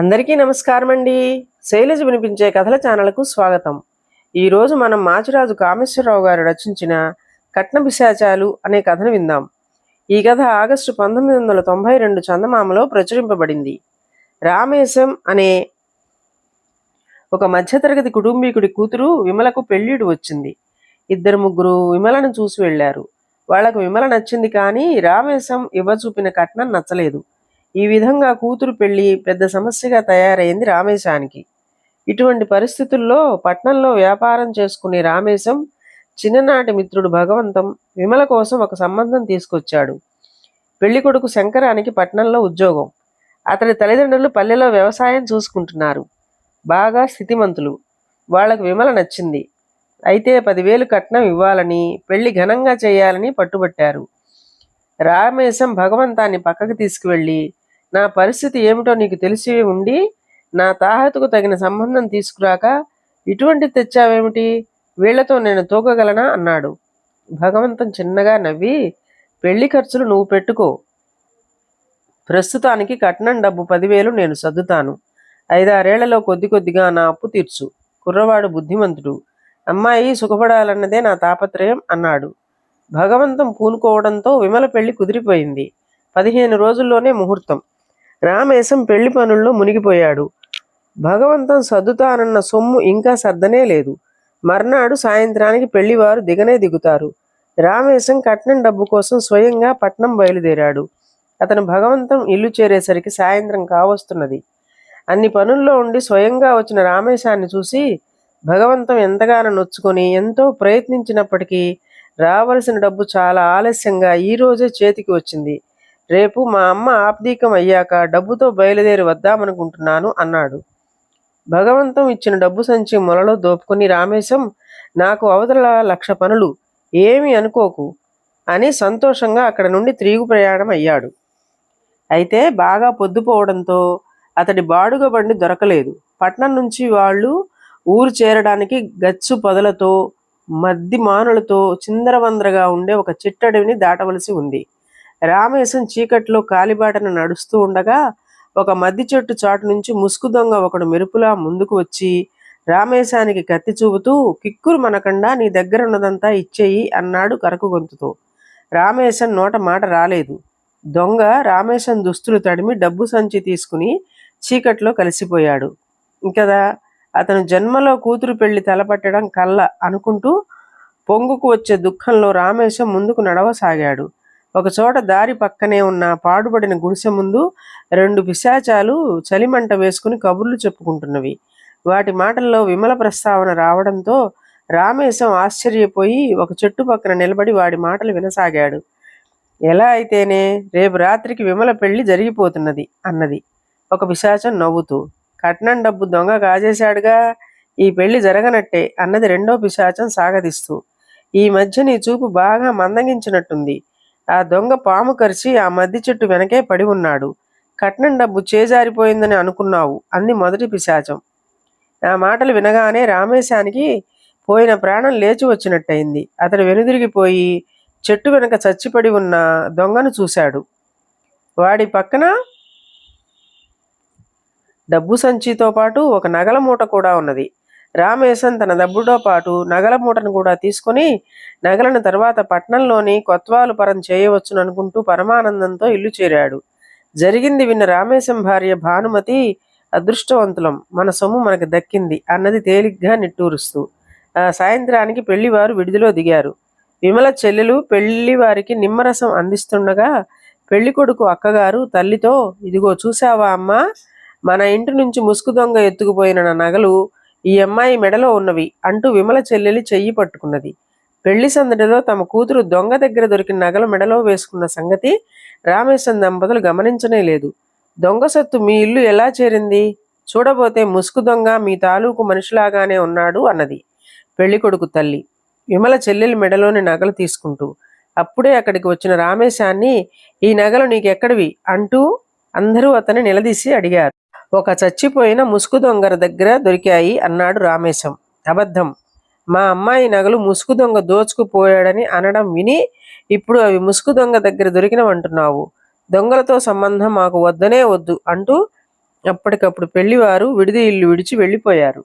అందరికీ నమస్కారం అండి శైలజ వినిపించే కథల ఛానల్కు స్వాగతం. ఈరోజు మనం మాచిరాజు కామేశ్వరరావు గారు రచించిన కట్న పిశాచాలు అనే కథను విందాం. ఈ కథ ఆగస్టు పంతొమ్మిది వందల తొంభై రెండు చందమామలో ప్రచురింపబడింది. రామేశం అనే ఒక మధ్యతరగతి కుటుంబీకుడి కూతురు విమలకు పెళ్ళిడు వచ్చింది. ఇద్దరు ముగ్గురు విమలను చూసి వెళ్ళారు. వాళ్ళకు విమల నచ్చింది కానీ రామేశం ఇవ్వచూపిన కట్నం నచ్చలేదు. ఈ విధంగా కూతురు పెళ్ళి పెద్ద సమస్యగా తయారైంది రామేశానికి. ఇటువంటి పరిస్థితుల్లో పట్నంలో వ్యాపారం చేసుకునే రామేశం చిన్ననాటి మిత్రుడు భగవంతం విమల కోసం ఒక సంబంధం తీసుకొచ్చాడు. పెళ్ళి కొడుకు శంకరానికి పట్నంలో ఉద్యోగం. అతడి తల్లిదండ్రులు పల్లెలో వ్యవసాయం చూసుకుంటున్నారు. బాగా స్థితిమంతులు. వాళ్ళకు విమల నచ్చింది. అయితే పదివేలు కట్నం ఇవ్వాలని పెళ్ళి ఘనంగా చేయాలని పట్టుబట్టారు. రామేశం భగవంతాన్ని పక్కకు తీసుకువెళ్ళి నా పరిస్థితి ఏమిటో నీకు తెలిసి ఉండి నా తాహతకు తగిన సంబంధం తీసుకురాక ఇటువంటి తెచ్చావేమిటి? వీళ్ళతో నేను తూకగలనా? అన్నాడు. భగవంతం చిన్నగా నవ్వి పెళ్ళి ఖర్చులు నువ్వు పెట్టుకో. ప్రస్తుతానికి కట్నం డబ్బు పదివేలు నేను సర్దుతాను. ఐదారేళ్ళలో కొద్ది కొద్దిగా నా అప్పు తీర్చు. కుర్రవాడు బుద్ధిమంతుడు. అమ్మాయి సుఖపడాలన్నదే నా తాపత్రయం అన్నాడు. భగవంతం పూనుకోవడంతో విమల పెళ్ళి కుదిరిపోయింది. పదిహేను రోజుల్లోనే ముహూర్తం. రామేశం పెళ్ళి పనుల్లో మునిగిపోయాడు. భగవంతం సర్దుతానన్న సొమ్ము ఇంకా సర్దనే లేదు. మర్నాడు సాయంత్రానికి పెళ్ళివారు దిగనే దిగుతారు. రామేశం కట్నం డబ్బు కోసం స్వయంగా పట్నం బయలుదేరాడు. అతను భగవంతం ఇల్లు చేరేసరికి సాయంత్రం కావస్తున్నది. అన్ని పనుల్లో ఉండి స్వయంగా వచ్చిన రామేశాన్ని చూసి భగవంతం ఎంతగానో నొచ్చుకొని ఎంతో ప్రయత్నించినప్పటికీ రావలసిన డబ్బు చాలా ఆలస్యంగా ఈ రోజే చేతికి వచ్చింది. రేపు మా అమ్మ ఆప్దీకం అయ్యాక డబ్బుతో బయలుదేరి వద్దామనుకుంటున్నాను అన్నాడు. భగవంతం ఇచ్చిన డబ్బు సంచి మొలలో దోపుకుని రామేశం నాకు అవతల లక్ష పనులు ఏమి అనుకోకు అని సంతోషంగా అక్కడ నుండి తిరిగి ప్రయాణం అయ్యాడు. అయితే బాగా పొద్దుపోవడంతో అతడి బాడుగ బండి దొరకలేదు. పట్నం నుంచి వాళ్ళు ఊరు చేరడానికి గచ్చు పొదలతో మద్ది మానులతో చిందరవందరగా ఉండే ఒక చిట్టడవిని దాటవలసి ఉంది. రామేశం చీకట్లో కాలిబాటను నడుస్తూ ఉండగా ఒక మద్ది చెట్టు చాటు నుంచి ముసుగు దొంగ ఒకడు మెరుపులా ముందుకు వచ్చి రామేశానికి కత్తి చూపుతూ కిక్కురు మనకుండా నీ దగ్గర ఉన్నదంతా ఇచ్చేయి అన్నాడు కరకు గొంతుతో. రామేశం నోట మాట రాలేదు. దొంగ రామేశం దుస్తులు తడిమి డబ్బు సంచి తీసుకుని చీకట్లో కలిసిపోయాడు. ఇంకదా అతను జన్మలో కూతురు పెళ్ళి తలపట్టడం కళ్ళ అనుకుంటూ పొంగుకు వచ్చే దుఃఖంలో రామేశం ముందుకు నడవసాగాడు. ఒకచోట దారి పక్కనే ఉన్న పాడుబడిన గుడిసె ముందు రెండు పిశాచాలు చలిమంట వేసుకుని కబుర్లు చెప్పుకుంటున్నవి. వాటి మాటల్లో విమల ప్రస్తావన రావడంతో రామేశం ఆశ్చర్యపోయి ఒక చెట్టు పక్కన నిలబడి వాడి మాటలు వినసాగాడు. ఎలా అయితేనే రేపు రాత్రికి విమల పెళ్ళి జరిగిపోతున్నది అన్నది. ఒక పిశాచం నవ్వుతూ కట్నం డబ్బు దొంగ కాజేశాడుగా ఈ పెళ్ళి జరగనట్టే అన్నది రెండో పిశాచం సాగదిస్తూ ఈ మధ్య నీ చూపు బాగా మందగించినట్టుంది. ఆ దొంగ పాము కరిచి ఆ మద్ది చెట్టు వెనకే పడి ఉన్నాడు. కట్నం డబ్బు చేజారిపోయిందని అనుకున్నావు అంది మొదటి పిశాచం. ఆ మాటలు వినగానే రామేశానికి పోయిన ప్రాణం లేచి వచ్చినట్టయింది. అతడు వెనుదిరిగిపోయి చెట్టు వెనక చచ్చిపడి ఉన్న దొంగను చూశాడు. వాడి పక్కన డబ్బు సంచితో పాటు ఒక నగల మూట కూడా ఉన్నది. రామేశం తన డబ్బుతో పాటు నగల మూటను కూడా తీసుకుని నగలను తర్వాత పట్నంలోని కొత్వాలు పరం చేయవచ్చును అనుకుంటూ పరమానందంతో ఇల్లు చేరాడు. జరిగింది విన్న రామేశం భార్య భానుమతి అదృష్టవంతులం. మన సొమ్ము మనకు దక్కింది అన్నది తేలిగ్గా నిట్టూరుస్తూ ఆ సాయంత్రానికి పెళ్ళివారు విడిదిలో దిగారు. విమల చెల్లెలు పెళ్ళివారికి నిమ్మరసం అందిస్తుండగా పెళ్ళికొడుకు అక్కగారు తల్లితో ఇదిగో చూసావా అమ్మా మన ఇంటి నుంచి ముసుగు దొంగ ఎత్తుకుపోయిన నా నగలు ఈ అమ్మాయి మెడలో ఉన్నవి అంటూ విమల చెల్లెలి చెయ్యి పట్టుకున్నది. పెళ్ళి సందడిలో తమ కూతురు దొంగ దగ్గర దొరికిన నగలు మెడలో వేసుకున్న సంగతి రామేశ్వరం దంపతులు గమనించనే లేదు. దొంగ సత్తు మీ ఇల్లు ఎలా చేరింది? చూడబోతే ముసుగు దొంగ మీ తాలూకు మనిషిలాగానే ఉన్నాడు అన్నది పెళ్ళి కొడుకు తల్లి. విమల చెల్లెలి మెడలోని నగలు తీసుకుంటూ అప్పుడే అక్కడికి వచ్చిన రామేశాన్ని ఈ నగలు నీకెక్కడివి? అంటూ అందరూ అతన్ని నిలదీసి అడిగారు. ఒక చచ్చిపోయిన ముసుగు దొంగర దగ్గర దొరికాయి అన్నాడు రామేశం. అబద్ధం. మా అమ్మాయి నగలు ముసుగు దొంగ దోచుకుపోయాడని అనడం విని ఇప్పుడు అవి ముసుగు దొంగ దగ్గర దొరికినవంటున్నావు. దొంగలతో సంబంధం మాకు వద్దనే వద్దు అంటూ అప్పటికప్పుడు పెళ్ళివారు విడిది ఇల్లు విడిచి వెళ్ళిపోయారు.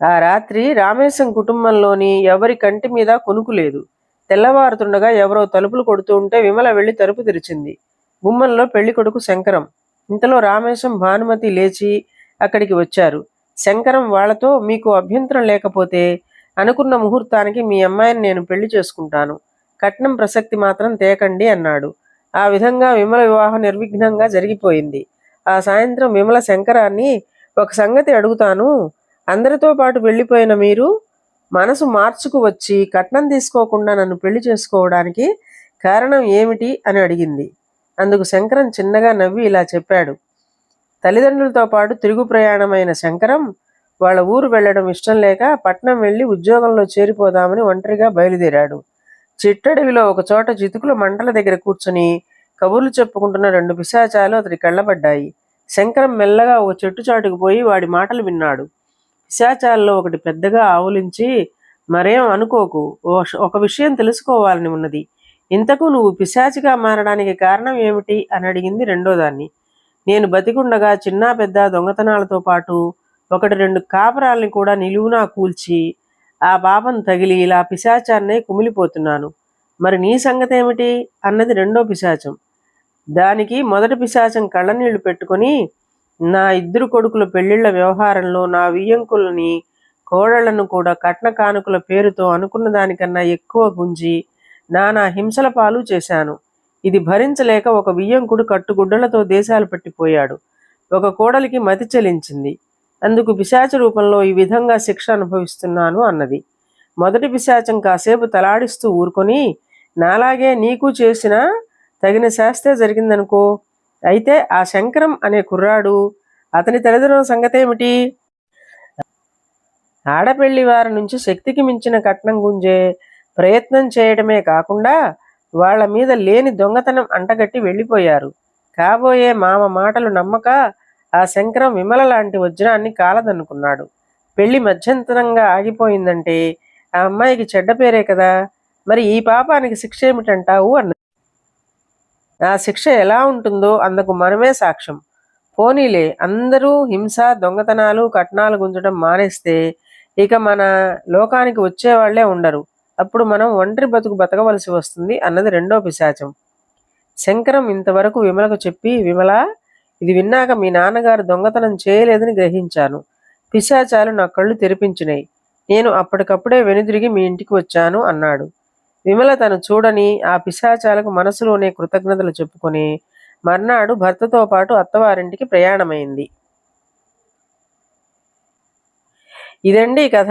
ఆ రాత్రి రామేశం కుటుంబంలోని ఎవరి కంటి మీద కొనుకు లేదు. తెల్లవారుతుండగా ఎవరో తలుపులు కొడుతూ ఉంటే విమల వెళ్ళి తలుపు తెరిచింది. గుమ్మంలో పెళ్ళి కొడుకు శంకరం. ఇంతలో రామేశం భానుమతి లేచి అక్కడికి వచ్చారు. శంకరం వాళ్ళతో మీకు అభ్యంతరం లేకపోతే అనుకున్న ముహూర్తానికి మీ అమ్మాయిని నేను పెళ్ళి చేసుకుంటాను. కట్నం ప్రసక్తి మాత్రం తేకండి అన్నాడు. ఆ విధంగా విమల వివాహం నిర్విఘ్నంగా జరిగిపోయింది. ఆ సాయంత్రం విమల శంకరాన్ని ఒక సంగతి అడుగుతాను. అందరితో పాటు వెళ్ళిపోయిన మీరు మనసు మార్చుకు వచ్చి కట్నం తీసుకోకుండా నన్ను పెళ్ళి చేసుకోవడానికి కారణం ఏమిటి అని అడిగింది. అందుకు శంకరం చిన్నగా నవ్వి ఇలా చెప్పాడు. తల్లిదండ్రులతో పాటు తిరుగు ప్రయాణమైన శంకరం వాళ్ళ ఊరు వెళ్ళడం ఇష్టం లేక పట్నం వెళ్ళి ఉద్యోగంలో చేరిపోదామని ఒంటరిగా బయలుదేరాడు. చిట్టడవిలో ఒక చోట చితుకుల మంటల దగ్గర కూర్చుని కబుర్లు చెప్పుకుంటున్న రెండు పిశాచాలు అతడి కళ్ళబడ్డాయి. శంకరం మెల్లగా ఒక చెట్టు చాటుకు పోయి వాడి మాటలు విన్నాడు. పిశాచాల్లో ఒకటి పెద్దగా ఆవులించి మరేం అనుకోకు ఒక విషయం తెలుసుకోవాలని ఉన్నది. ఇంతకు నువ్వు పిశాచిగా మారడానికి కారణం ఏమిటి? అని అడిగింది రెండో దాన్ని నేను బతికుండగా చిన్న పెద్ద దొంగతనాలతో పాటు ఒకటి రెండు కాపరాల్ని కూడా నిలువునా కూల్చి ఆ పాపం తగిలి ఇలా పిశాచాన్నే కుమిలిపోతున్నాను. మరి నీ సంగతి ఏమిటి అన్నది రెండో పిశాచం. దానికి మొదటి పిశాచం కళ్ళనీళ్ళు పెట్టుకొని నా ఇద్దరు కొడుకుల పెళ్ళిళ్ళ వ్యవహారంలో నా వియ్యంకులని కోడళ్ళను కూడా కట్న కానుకల పేరుతో అనుకున్న దానికన్నా ఎక్కువ గుంజి నానా హింసల పాలు చేశాను. ఇది భరించలేక ఒక వియ్యంకుడు కట్టుగుడ్డలతో దేశాలు పట్టిపోయాడు. ఒక కోడలికి మతి చెలించింది. అందుకు పిశాచ రూపంలో ఈ విధంగా శిక్ష అనుభవిస్తున్నాను అన్నది. మొదటి పిశాచం కాసేపు తలాడిస్తూ ఊరుకొని నాలాగే నీకు చేసిన తగిన శాస్తే జరిగిందనుకో. అయితే ఆ శంకరం అనే కుర్రాడు అతని తల్లిదండ్రుల సంగతేమిటి? ఆడపెళ్ళి వారి నుంచి శక్తికి మించిన కట్నం గుంజే ప్రయత్నం చేయడమే కాకుండా వాళ్ళ మీద లేని దొంగతనం అంటగట్టి వెళ్ళిపోయారు. కాబోయే మామ మాటలు నమ్మక ఆ శంకరం విమల లాంటి వజ్రాన్ని కాలదనుకున్నాడు. పెళ్ళి మధ్యంతరంగా ఆగిపోయిందంటే ఆ అమ్మాయికి చెడ్డ పేరే కదా. మరి ఈ పాపానికి శిక్ష ఏమిటంటావు అన్నది. ఆ శిక్ష ఎలా ఉంటుందో అందుకు మనమే సాక్ష్యం. పోనీలే అందరూ హింస దొంగతనాలు కట్నాలు గుంజడం మానేస్తే ఇక మన లోకానికి వచ్చేవాళ్ళే ఉండరు. అప్పుడు మనం ఒంటరి బతుకు బతకవలసి వస్తుంది అన్నది రెండో పిశాచం. శంకరం ఇంతవరకు విమలకు చెప్పి విమల ఇది విన్నాక మీ నాన్నగారు దొంగతనం చేయలేదని గ్రహించాను. పిశాచాలు నా కళ్ళు తెరిపించినాయి నేను అప్పటికప్పుడే వెనుదిరిగి మీ ఇంటికి వచ్చాను అన్నాడు. విమల తను చూడని ఆ పిశాచాలకు మనసులోనే కృతజ్ఞతలు చెప్పుకొని మర్నాడు భర్తతో పాటు అత్తవారింటికి ప్రయాణమైంది. ఇదండి కథ.